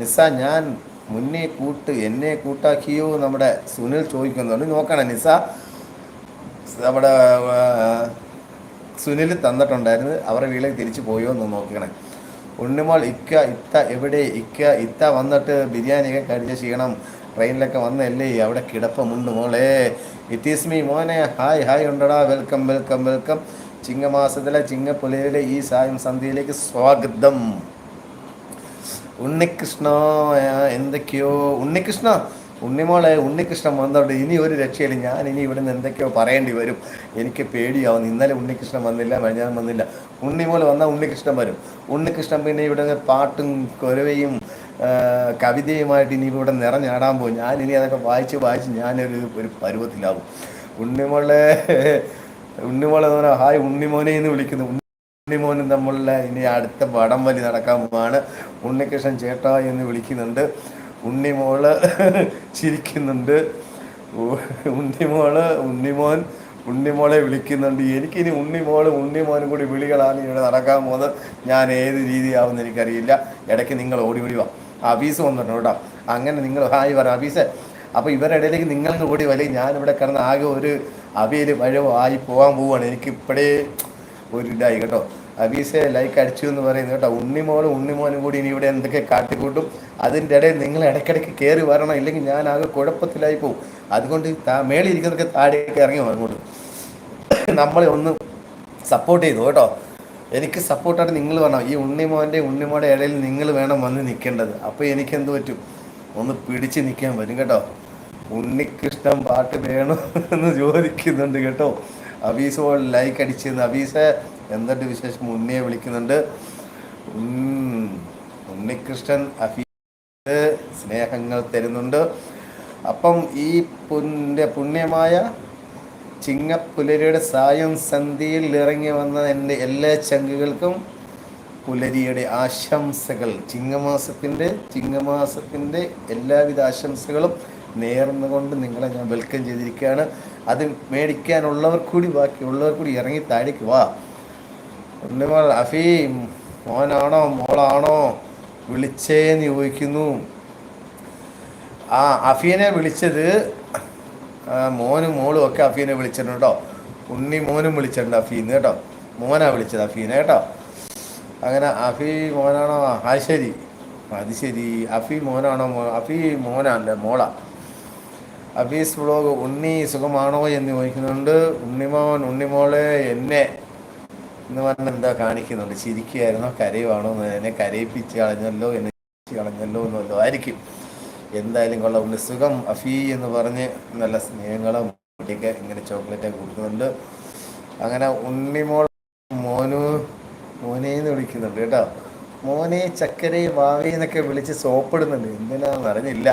നിസ ഞാൻ മുന്നേ കൂട്ട് എന്നെ കൂട്ടാക്കിയോ നമ്മുടെ സുനിൽ ചോദിക്കുന്നുണ്ട്. നോക്കണം നിസ. നമ്മുടെ സുനിൽ തന്നിട്ടുണ്ടായിരുന്നു. അവരുടെ വീട്ടിലേക്ക് തിരിച്ചു പോയോ എന്ന് നോക്കണേ. ഉണ്ണിമോൾ ഇക്ക ഇത്ത എവിടെ? ഇക്ക ഇത്ത വന്നിട്ട് ബിരിയാണിയൊക്കെ കഴിച്ച ക്ഷീണം. ട്രെയിനിലൊക്കെ വന്നല്ലേ? അവിടെ കിടപ്പമുണ്ട് മോളെ. ഇറ്റ് ഈസ് മീ മോനെ. ഹായ് ഹായ് ഉണ്ടടാ. വെൽക്കം വെൽക്കം വെൽക്കം ചിങ്ങമാസത്തിലെ ചിങ്ങപ്പുലയിലെ ഈ സായം സന്ധ്യയിലേക്ക് സ്വാഗതം. ഉണ്ണികൃഷ്ണ എന്തൊക്കെയോ ഉണ്ണികൃഷ്ണ ഉണ്ണിമോളെ ഉണ്ണികൃഷ്ണൻ വന്നോണ്ട് ഇനി ഒരു രക്ഷയില്ല. ഞാൻ ഇനി ഇവിടുന്ന് എന്തൊക്കെയോ പറയേണ്ടി വരും. എനിക്ക് പേടിയാവുന്നു. ഇന്നലെ ഉണ്ണികൃഷ്ണൻ വന്നില്ല ഞാൻ വന്നില്ല. ഉണ്ണിമോളെ വന്നാൽ ഉണ്ണികൃഷ്ണൻ വരും. ഉണ്ണികൃഷ്ണൻ പിന്നെ ഇവിടെ പാട്ടും കൊരവയും കവിതയുമായിട്ട് ഇനി ഇവിടെ നിറഞ്ഞാടാൻ പോകും. ഞാൻ ഇനി അതൊക്കെ വായിച്ച് വായിച്ച് ഞാനൊരു ഒരു പരുവത്തിലാവും. ഉണ്ണിമോളെ ഉണ്ണിമോളെ എന്ന് പറഞ്ഞാൽ ഹായ് ഉണ്ണിമോനെ എന്ന് വിളിക്കുന്നു. ഉണ്ണിമോനും തമ്മിലുള്ള ഇനി അടുത്ത വടം വലി നടക്കാൻ പോവാണ്. ഉണ്ണികൃഷ്ണൻ ചേട്ടാ എന്ന് വിളിക്കുന്നുണ്ട്. ഉണ്ണിമോൾ ചിരിക്കുന്നുണ്ട്. ഉണ്ണിമോൾ ഉണ്ണിമോൻ ഉണ്ണിമോളെ വിളിക്കുന്നുണ്ട്. എനിക്കിനി ഉണ്ണിമോളും ഉണ്ണിമോനും കൂടി വിളികളാണ് ഇവിടെ നടക്കാൻ പോകുന്നത്. ഞാൻ ഏത് രീതിയാവുമെന്ന് എനിക്കറിയില്ല. ഇടയ്ക്ക് നിങ്ങൾ ഓടി ഓടി വാ. അബീസ് വന്നിട്ടുണ്ട് കേട്ടോ. അങ്ങനെ നിങ്ങൾ ഹായ് പറ അഫീസ് അപ്പോൾ ഇവരുടെ ഇടയിലേക്ക് നിങ്ങൾക്ക് ഓടി വലിയ ഞാനിവിടെ കിടന്ന് ആകെ ഒരു അവിയൽ ആയി പോകാൻ പോവുകയാണ് എനിക്ക് ഇപ്പോഴേ ഒരു ഇതായി കേട്ടോ. അബീസെ ലൈക്ക് അടിച്ചു എന്ന് പറയുന്നത് കേട്ടോ. ഉണ്ണിമോളും ഉണ്ണിമോനും കൂടി ഇനി ഇവിടെ എന്തൊക്കെ കാട്ടിക്കൂട്ടും? അതിന്റെ ഇടയിൽ നിങ്ങൾ ഇടയ്ക്കിടയ്ക്ക് കയറി വരണം. ഇല്ലെങ്കിൽ ഞാൻ ആകെ കുഴപ്പത്തിലായി പോകും അതുകൊണ്ട് താ മേളിൽ താഴേക്ക് ഇറങ്ങി അങ്ങോട്ട്. നമ്മളെ ഒന്ന് സപ്പോർട്ട് ചെയ്തു കേട്ടോ. എനിക്ക് സപ്പോർട്ടായിട്ട് നിങ്ങൾ വേണം ഈ ഉണ്ണിമോന്റെ ഉണ്ണിമോടെ ഇടയിൽ നിങ്ങൾ വേണം വന്ന് നിൽക്കേണ്ടത്. അപ്പോൾ എനിക്ക് എന്ത് പറ്റും? ഒന്ന് പിടിച്ച് നിൽക്കാൻ പറ്റും കേട്ടോ. ഉണ്ണിക്കിഷ്ടം പാട്ട് വേണം എന്ന് ചോദിക്കുന്നുണ്ട് കേട്ടോ. അബീസ് ലൈക്ക് അടിച്ചിരുന്നു അബീസ് എന്തൊരു വിശേഷം? ഉണ്ണിയെ വിളിക്കുന്നുണ്ട്. ഉണ്ണികൃഷ്ണൻ അഫീസ് സ്നേഹങ്ങൾ തരുന്നുണ്ട്. അപ്പം ഈ പുന്റെ പുണ്യമായ ചിങ്ങപ്പുലരിയുടെ സായം സന്ധ്യയിൽ ഇറങ്ങി വന്ന എന്റെ എല്ലാ ചങ്കുകൾക്കും പുലരിയുടെ ആശംസകൾ. ചിങ്ങമാസത്തിന്റെ ചിങ്ങമാസത്തിന്റെ എല്ലാവിധ ആശംസകളും നേർന്നുകൊണ്ട് നിങ്ങളെ ഞാൻ വെൽക്കം ചെയ്തിരിക്കുകയാണ്. അത് മേടിക്കാനുള്ളവർ കൂടി ബാക്കിയുള്ളവർ കൂടി ഇറങ്ങി താഴേക്ക് വാ. ഉണ്ണിമോൾ അഫീ മോനാണോ മോളാണോ? വിളിച്ചേന്ന് ചോദിക്കുന്നു. ആ അഫീനെ വിളിച്ചത് മോനും മോളും ഒക്കെ അഫീനെ വിളിച്ചിട്ടുണ്ട് കേട്ടോ. ഉണ്ണി മോനും വിളിച്ചിട്ടുണ്ട് അഫീന്ന് കേട്ടോ. മോനാ വിളിച്ചത് അഫീനെ കേട്ടോ. അങ്ങനെ അഫി മോനാണോ? ആ ശരി അത് ശരി. അഫി മോനാണോ അഫി മോനല്ല മോളാ. അഫീസ് വ്ളോഗ് ഉണ്ണി സുഖമാണോ എന്ന് ചോദിക്കുന്നുണ്ട്. ഉണ്ണിമോൻ ഉണ്ണിമോളെ എന്നെ എന്ന് പറഞ്ഞ എന്താ കാണിക്കുന്നുണ്ട്. ചിരിക്കുകയായിരുന്നോ. കരയുവാണോ എന്ന് എന്നെ കരയിപ്പിച്ച് കളഞ്ഞല്ലോ എന്നെ കളഞ്ഞല്ലോ എന്നല്ലോ ആയിരിക്കും. എന്തായാലും കൊള്ളാം. ഉണ്ണി സുഖം അഫി എന്ന് പറഞ്ഞ് നല്ല സ്നേഹങ്ങളും കുട്ടിക്ക് ഇങ്ങനെ ചോക്ലേറ്റ് ഒക്കെ കൊടുക്കുന്നുണ്ട്. അങ്ങനെ ഉണ്ണിമോൾ മോനു മോനേന്ന് വിളിക്കുന്നുണ്ട് കേട്ടോ. മോനെ ചക്കരയും വാവി എന്നൊക്കെ വിളിച്ച് സോപ്പിടുന്നുണ്ട്. എന്തിനാണെന്ന് അറിഞ്ഞില്ല.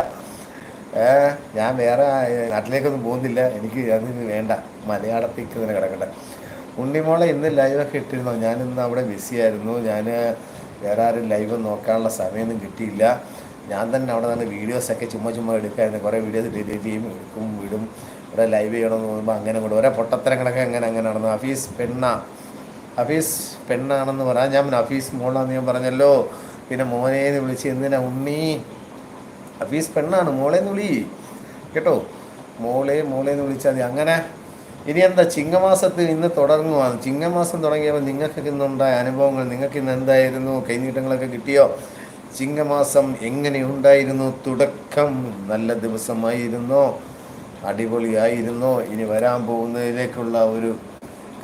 ഞാൻ വേറെ നാട്ടിലേക്കൊന്നും പോകുന്നില്ല. എനിക്ക് അതിന് വേണ്ട. മലയാളത്തേക്ക് തന്നെ കിടക്കട്ടെ ഉണ്ണിമോളെ ഇന്ന് ലൈവൊക്കെ ഇട്ടിരുന്നോ? ഞാനിന്ന് അവിടെ ബിസി ആയിരുന്നു. ഞാൻ വേറെ ആരും ലൈവ് നോക്കാനുള്ള സമയമൊന്നും കിട്ടിയില്ല. ഞാൻ തന്നെ അവിടെ നിന്ന് വീഡിയോസൊക്കെ ചുമ്മാ ചുമ്മാ എടുക്കായിരുന്നു. കുറേ വീഡിയോസ് ഡിലീറ്റ് ചെയ്യും എടുക്കും വിടും. ഇവിടെ ലൈവ് ചെയ്യണമെന്ന് തോന്നുമ്പോൾ അങ്ങനെ കൊണ്ട് ഓരോ പൊട്ടത്തരങ്ങളൊക്കെ അങ്ങനെ അങ്ങനെ നടന്നു. ഹഫീസ് പെണ്ണ. ഹഫീസ് പെണ്ണാണെന്ന് പറയാം. ഞാൻ ഹഫീസ് മോളാന്ന് ഞാൻ പറഞ്ഞല്ലോ. പിന്നെ മോനേന്ന് വിളിച്ച് എന്തിനാ ഉണ്ണി? ഹഫീസ് പെണ്ണാണ് മോളേന്ന് വിളി. കേട്ടോ? മോളെ എന്ന് വിളിച്ചാൽ മതി. അങ്ങനെ ഇനി എന്താ ചിങ്ങമാസത്തിൽ ഇന്ന് തുടങ്ങുവാണ്. ചിങ്ങമാസം തുടങ്ങിയപ്പോൾ നിങ്ങൾക്ക് ഇന്നുണ്ടായ അനുഭവങ്ങൾ നിങ്ങൾക്ക് ഇന്ന് എന്തായിരുന്നു? കൈനീട്ടങ്ങളൊക്കെ കിട്ടിയോ? ചിങ്ങമാസം എങ്ങനെ ഉണ്ടായിരുന്നു? തുടക്കം നല്ല ദിവസമായിരുന്നോ? അടിപൊളിയായിരുന്നോ? ഇനി വരാൻ പോകുന്നതിലേക്കുള്ള ഒരു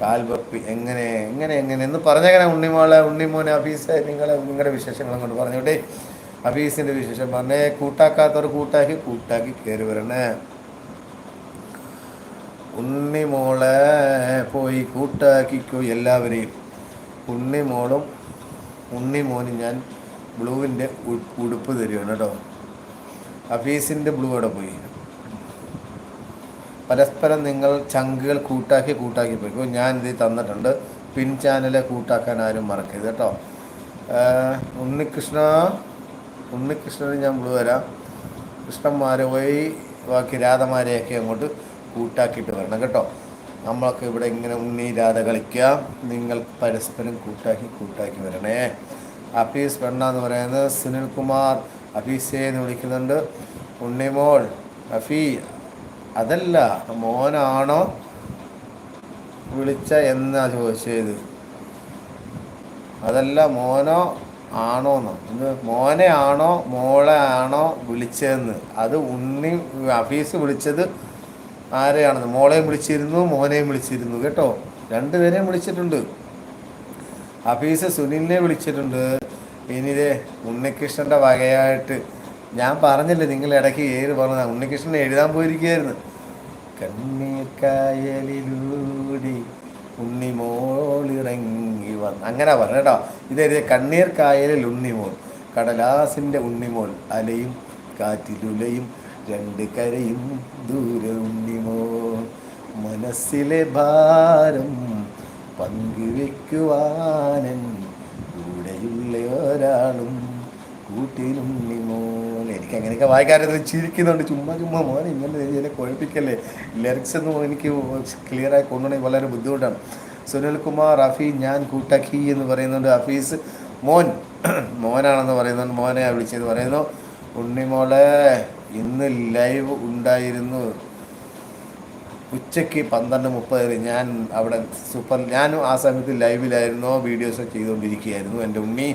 കാൽവെപ്പ് എങ്ങനെ എങ്ങനെ എങ്ങനെ? എന്ന് പറഞ്ഞങ്ങനെ ഉണ്ണിമോളെ ഉണ്ണിമോനെ അഫീസ് നിങ്ങളെ നിങ്ങളുടെ വിശേഷങ്ങളും കൊണ്ട് പറഞ്ഞോട്ടെ. അഫീസിന്റെ വിശേഷം പറഞ്ഞേ കൂട്ടാക്കാത്തവർ കൂട്ടാക്കി കൂട്ടാക്കി കയറി വരണേ. ഉണ്ണിമോളെ പോയി കൂട്ടാക്കിക്കോ എല്ലാവരെയും. ഉണ്ണിമോളും ഉണ്ണിമോനും ഞാൻ ബ്ലൂവിന്റെ ഉടുപ്പ് തരുവാണ് കേട്ടോ. ഹഫീസിന്റെ ബ്ലൂ അവിടെ പോയി? പരസ്പരം നിങ്ങൾ ചങ്കുകൾ കൂട്ടാക്കി കൂട്ടാക്കി പോയിക്കോ. ഞാൻ ഇത് തന്നിട്ടുണ്ട്. പിൻ ചാനലെ കൂട്ടാക്കാൻ ആരും മറക്കരുത് കേട്ടോ. ഉണ്ണികൃഷ്ണ ഉണ്ണികൃഷ്ണന് ഞാൻ വിളിവരാം കൃഷ്ണന്മാരെ പോയി ബാക്കി രാധമാരെയൊക്കെ അങ്ങോട്ട് കൂട്ടാക്കിയിട്ട് വരണം കേട്ടോ. നമ്മളൊക്കെ ഇവിടെ ഇങ്ങനെ ഉണ്ണി രാധ കളിക്കാം നിങ്ങൾ പരസ്പരം കൂട്ടാക്കി കൂട്ടാക്കി വരണേ. അഫീസ് പെണ്ണ എന്ന് പറയുന്നത് സുനിൽ കുമാർ അഫീസെ എന്ന് വിളിക്കുന്നുണ്ട്. ഉണ്ണിമോൾ അഫീ അതല്ല മോനാണോ വിളിച്ച എന്നാ ചോദിച്ചത്? അതല്ല മോനോ ആണോന്നോ. ഇന്ന് മോനെ ആണോ മോളെ ആണോ വിളിച്ചതെന്ന്. അത് ഉണ്ണി അഫീസ് വിളിച്ചത് ആരെയാണെന്ന്. മോളെയും വിളിച്ചിരുന്നു മോനെയും വിളിച്ചിരുന്നു. കേട്ടോ? രണ്ടുപേരെയും വിളിച്ചിട്ടുണ്ട്. ഹഫീസ് സുനിലിനെ വിളിച്ചിട്ടുണ്ട്. ഇനി ഇതേ ഉണ്ണികൃഷ്ണന്റെ വകയായിട്ട്. ഞാൻ പറഞ്ഞില്ലേ നിങ്ങൾ ഇടയ്ക്ക് ഏത് പറഞ്ഞ ഉണ്ണികൃഷ്ണൻ എഴുതാൻ പോയിരിക്കുകയായിരുന്നു. കണ്ണീർക്കായലിലൂടി ഉണ്ണിമോളിറങ്ങി വന്ന്. അങ്ങനെ പറഞ്ഞു കേട്ടോ. ഇതേ കണ്ണീർ കായലിൽ ഉണ്ണിമോൾ. കടലാസിന്റെ ഉണ്ണിമോൾ. അലയും കാറ്റിലുലയും രണ്ട് കരയും ദൂരെ ഉണ്ണിമോൾ. മനസ്സിലെ ഭാരം പങ്കുവെക്കുവാനൻ കൂടെയുള്ള ഒരാളും കൂട്ടിലുണ്ണിമോൻ എനിക്ക് അങ്ങനെയൊക്കെ വായിക്കാരത് ചിരിക്കുന്നുണ്ട്. ചുമ്മാ ചുമ്മാ മോൻ ഇങ്ങനെ എന്നെ കുഴപ്പിക്കല്ലേ? ലിറിക്സ് ഒന്നും എനിക്ക് ക്ലിയറായി കൊണ്ടുപോകണമെങ്കിൽ വളരെ ബുദ്ധിമുട്ടാണ്. സുനിൽകുമാർ റഫി ഞാൻ കൂട്ടാക്കി എന്ന് പറയുന്നുണ്ട്. ഹഫീസ് മോൻ മോനാണെന്ന് പറയുന്നുണ്ട്. മോനെ വിളിച്ചെന്ന് പറയുന്നു. ഉണ്ണിമോളെ ഇന്ന് ലൈവ് ഉണ്ടായിരുന്നു. ഉച്ചയ്ക്ക് പന്ത്രണ്ട് മുപ്പതിന് ഞാൻ അവിടെ സൂപ്പർ ഞാനും ആ സമയത്ത് ലൈവിലായിരുന്നു വീഡിയോസ് ചെയ്തുകൊണ്ടിരിക്കുകയായിരുന്നു. എന്റെ ഉണ്ണി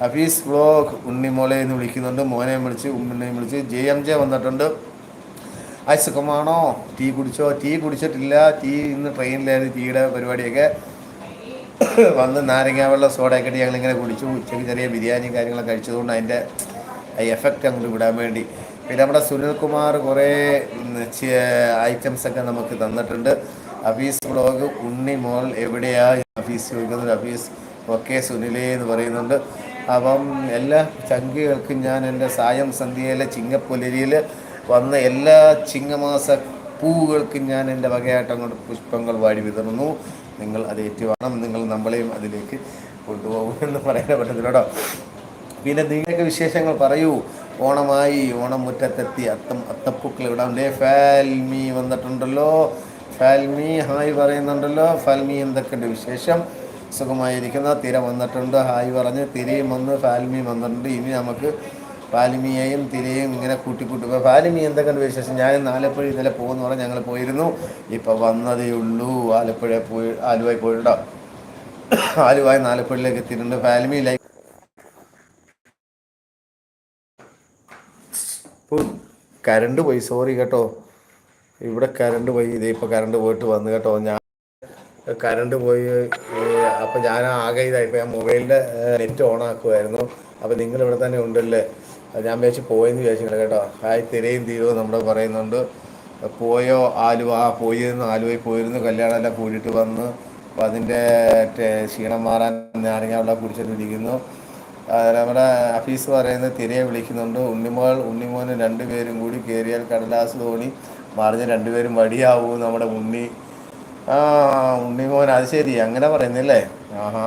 ഹഫീസ് ബ്ലോഗ് ഉണ്ണിമോളെ എന്ന് വിളിക്കുന്നുണ്ട്. മോനെയും വിളിച്ച് ഉണ്ണിനെ വിളിച്ച്. ജെ എം ജെ വന്നിട്ടുണ്ട്. ഐ സുഖമാണോ ടീ കുടിച്ചോ? ടീ കുടിച്ചിട്ടില്ല. ടീ ഇന്ന് ട്രെയിനിലായിരുന്നു ടീയുടെ പരിപാടിയൊക്കെ. വന്ന് നാരങ്ങ വെള്ളം സോഡയൊക്കെ ഞങ്ങളിങ്ങനെ കുടിച്ചു. ഉച്ചയ്ക്ക് ചെറിയ ബിരിയാണിയും കാര്യങ്ങളൊക്കെ കഴിച്ചതുകൊണ്ട് അതിന്റെ എഫക്റ്റ് അങ്ങോട്ട് വിടാൻ വേണ്ടി. പിന്നെ നമ്മുടെ സുനിൽകുമാർ കുറേ ഐറ്റംസൊക്കെ നമുക്ക് തന്നിട്ടുണ്ട്. അഫീസ് ബ്ലോഗ് ഉണ്ണി മോൾ എവിടെയാ? അഫീസ് ചോദിക്കുന്നത് അഫീസ് ഓക്കെ സുനിലേ എന്ന് പറയുന്നുണ്ട്. അപ്പം എല്ലാ ചങ്കികൾക്കും ഞാൻ എന്റെ സായം സന്ധ്യയിലെ ചിങ്ങപ്പുലരിയിൽ വന്ന എല്ലാ ചിങ്ങമാസ പൂവുകൾക്കും ഞാൻ എന്റെ വകയായിട്ട് അങ്ങോട്ട് പുഷ്പങ്ങൾ വാടി വിതറുന്നു. നിങ്ങൾ അത് ഏറ്റുവാണം നിങ്ങൾ നമ്മളെയും അതിലേക്ക് കൊണ്ടുപോകും എന്ന് പറയാൻ പറ്റത്തില്ലട്ടോ പിന്നെ നിങ്ങൾക്ക് വിശേഷങ്ങൾ പറയൂ. ഓണമായി ഓണം മുറ്റത്തെത്തി അത്തം അത്തപ്പൂക്കൾ ഇടാം ഫാൽമി വന്നിട്ടുണ്ടല്ലോ. ഫാൽമി ഹായ് പറയുന്നുണ്ടല്ലോ. ഫാൽമി എന്തൊക്കെയുണ്ട് വിശേഷം? സുഖമായിരിക്കുന്ന തിര വന്നിട്ടുണ്ട്. ഹായ് പറഞ്ഞ് തിരയും വന്ന് ഫാൽമി വന്നിട്ടുണ്ട്. ഇനി നമുക്ക് ഫാലിമിയെയും തിരയും ഇങ്ങനെ കൂട്ടിക്കൂട്ടി. ഇപ്പോൾ ഫാലിമി എന്തൊക്കെയാണ് വിശേഷം? ഞാൻ ആലപ്പുഴ ഇന്നലെ പോകുന്നു പറഞ്ഞാൽ ഞങ്ങൾ പോയിരുന്നു. ഇപ്പോൾ വന്നതേ ഉള്ളൂ. ആലപ്പുഴ പോയി ആലുവായി പോയിട്ടോ ആലുവായി ആലപ്പുഴയിലേക്ക് എത്തിയിട്ടുണ്ട് ഫാലിമി ഇപ്പോൾ കരണ്ട് പോയി. സോറി കേട്ടോ. ഇവിടെ കരണ്ട് പോയി. ഇതേ ഇപ്പോൾ കരണ്ട് പോയിട്ട് വന്നു കേട്ടോ. ഞാൻ കരണ്ട് പോയി അപ്പം ഞാൻ ആകെ ഇതായി. ഞാൻ മൊബൈലിന്റെ നെറ്റ് ഓൺ ആക്കുമായിരുന്നു അപ്പോൾ നിങ്ങൾ ഇവിടെ തന്നെ ഉണ്ടല്ലേ? ഞാൻ വിചാരിച്ച് പോയെന്ന് വിചാരിച്ചില്ല കേട്ടോ. ഹായ് തിരയും തീരോ നമ്മുടെ പറയുന്നുണ്ട്. പോയോ ആലുവ? ആ പോയിരുന്നു. ആലുവയിൽ പോയിരുന്നു. കല്യാണമെല്ലാം കൂടിയിട്ട് വന്ന്. അപ്പം അതിന്റെ ക്ഷീണം മാറാൻ നാരങ്ങ വെള്ളം കുടിച്ചിട്ടിരിക്കുന്നു നമ്മുടെ അഫീസ് പറയുന്നത് തിരയെ വിളിക്കുന്നുണ്ട്. ഉണ്ണിമോൾ ഉണ്ണിമോന് രണ്ടുപേരും കൂടി കയറിയാൽ കടലാസ് തോണി. മറിഞ്ഞ് രണ്ടുപേരും വടിയാവൂ നമ്മുടെ ഉണ്ണി ആ ഉണ്ണിമോൻ അത് ശരി. അങ്ങനെ പറയുന്നില്ലേ? ആഹാ.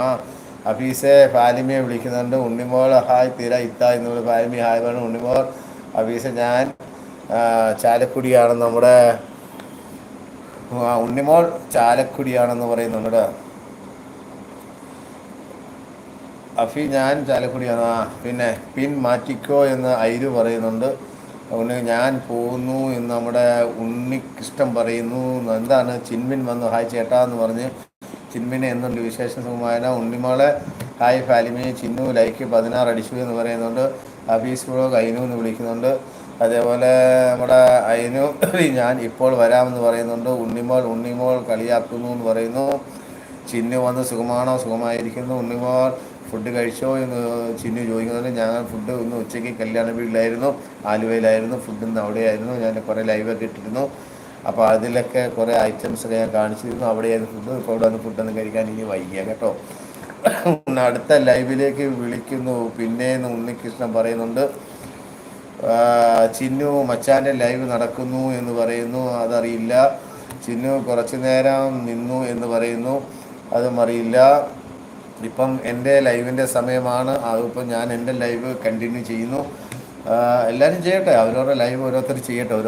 അഫീസെ ഫാലിമിയെ വിളിക്കുന്നുണ്ട്. ഉണ്ണിമോൾ ഹായ് തീര ഇത്ത എന്നുള്ള ഫാലിമി ഹായ് പറഞ്ഞു. ഉണ്ണിമോൾ അഫീസെ ഞാൻ ചാലക്കുടിയാണ് നമ്മുടെ ഉണ്ണിമോൾ ചാലക്കുടിയാണെന്ന് പറയുന്നുണ്ട് അഫി ഞാൻ ചാലക്കുടിയാണ്. ആ പിന്നെ പിൻ മാറ്റിക്കോ എന്ന് ഐരു പറയുന്നുണ്ട്. ഉണ്ണി ഞാൻ പോകുന്നു എന്ന് നമ്മുടെ ഉണ്ണിക്കിഷ്ടം പറയുന്നു. എന്താണ്? ചിന്മിൻ വന്നു. ഹായ് ചേട്ടാ എന്ന് പറഞ്ഞ് ചിന്മിനെ എന്നുണ്ട് വിശേഷ? സുഖമായ ഉണ്ണിമോളെ ഹായ് ഫാലിമി ചിന്നു ലൈക്ക് പതിനാറ് അടിച്ചു എന്ന് പറയുന്നുണ്ട്. ഹബീസ് ബ്ലോഗ് അയിനു എന്ന് വിളിക്കുന്നുണ്ട്. അതേപോലെ നമ്മുടെ അയിനു ഞാൻ ഇപ്പോൾ വരാമെന്ന് പറയുന്നുണ്ട്. ഉണ്ണിമോൾ ഉണ്ണിമോൾ കളിയാക്കുന്നു എന്ന് പറയുന്നു. ചിന്നു വന്ന് സുഖമാണോ? സുഖമായിരിക്കുന്നു. ഉണ്ണിമോൾ ഫുഡ് കഴിച്ചോ എന്ന് ചിന്നു ചോദിക്കുന്നുണ്ട് ഞാൻ ഫുഡ് ഒന്ന് ഉച്ചയ്ക്ക് കല്യാണ വീട്ടിലായിരുന്നു ആലുവയിലായിരുന്നു ഫുഡ് ഇന്ന് അവിടെയായിരുന്നു ഞാൻ കുറേ ലൈവൊക്കെ ഇട്ടിരുന്നു. അപ്പോൾ അതിലൊക്കെ കുറേ ഐറ്റംസൊക്കെ ഞാൻ കാണിച്ചിരുന്നു അവിടെയായിരുന്നു ഫുഡ് ഇപ്പോൾ ഇവിടെ വന്ന് ഫുഡൊന്നും കഴിക്കാൻ ഇനി വൈകിയ കേട്ടോ. അടുത്ത ലൈവിലേക്ക് വിളിക്കുന്നു പിന്നേന്ന് ഉണ്ണികൃഷ്ണൻ പറയുന്നുണ്ട് ചിന്നു മച്ചാന്റെ ലൈവ് നടക്കുന്നു എന്ന് പറയുന്നു അതറിയില്ല. ചിന്നു കുറച്ചു നേരം നിന്നു എന്ന് പറയുന്നു അതും അറിയില്ല. ഇപ്പം എന്റെ ലൈവിന്റെ സമയമാണ്. അതിപ്പം ഞാൻ എന്റെ ലൈവ് കണ്ടിന്യൂ ചെയ്യുന്നു. എല്ലാവരും ചെയ്യട്ടെ? അവരവരുടെ ലൈവ് ഓരോരുത്തർ ചെയ്യട്ടെ? ഓരോ